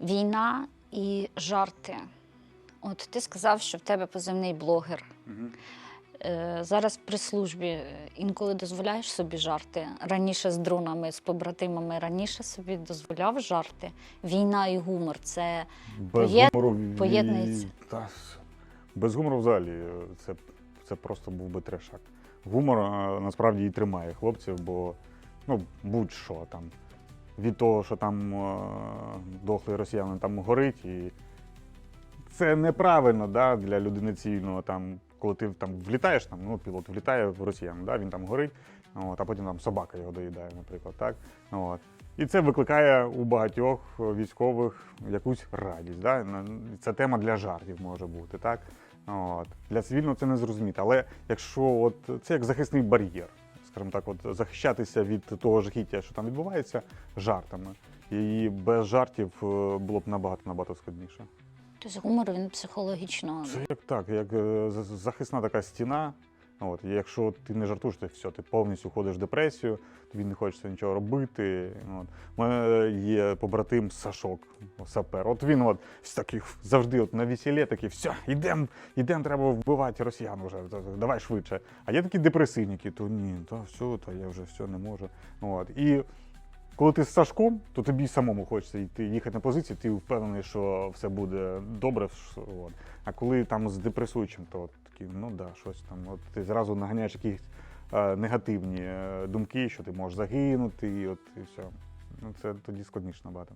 Війна і жарти. От ти сказав, що в тебе позивний блогер. Е, Зараз при службі е, інколи дозволяєш собі жарти. Раніше з дронами, з побратимами, раніше собі дозволяв жарти. Війна і гумор це Без Поєд- гумору поєднується. Та, без гумору взагалі е, це, це просто був би трешак. Гумор насправді і тримає хлопців, бо ну, будь-що там. Від того, що там дохлий росіянин там горить, і це неправильно да, для людини цивільного. Там, коли ти там влітаєш, там, ну, пілот влітає в росіян, да, він там горить, от, а потім там собака його доїдає, наприклад. Так? От. І це викликає у багатьох військових якусь радість. Да? Це тема для жартів може бути. Так? От. Для цивільного це не зрозуміти. Але якщо от, це як захисний бар'єр, скажімо так, от, захищатися від того жахіття, що там відбувається, жартами. І без жартів е, було б набагато набагато складніше. тобто гумор він психологічно. Це як так, як е, захисна така стіна. От, і якщо ти не жартуєш, то все, ти повністю входиш в депресію, тобі не хочеться нічого робити. От. У мене є побратим Сашок, сапер. От він от всь такий завжди от на весіллі такий, все, йдемо, йдем, треба вбивати росіян вже, давай швидше. А є такі депресивники, то ні, то все, то я вже все не можу. От. І коли ти з Сашком, то тобі самому хочеться йти їхати на позицію, ти впевнений, що все буде добре. От. А коли там з депресуючим, то от такі, ну да, щось там. От ти зразу наганяєш якісь е, негативні е, думки, що ти можеш загинути, і от і все. Ну це тоді складніше набагато.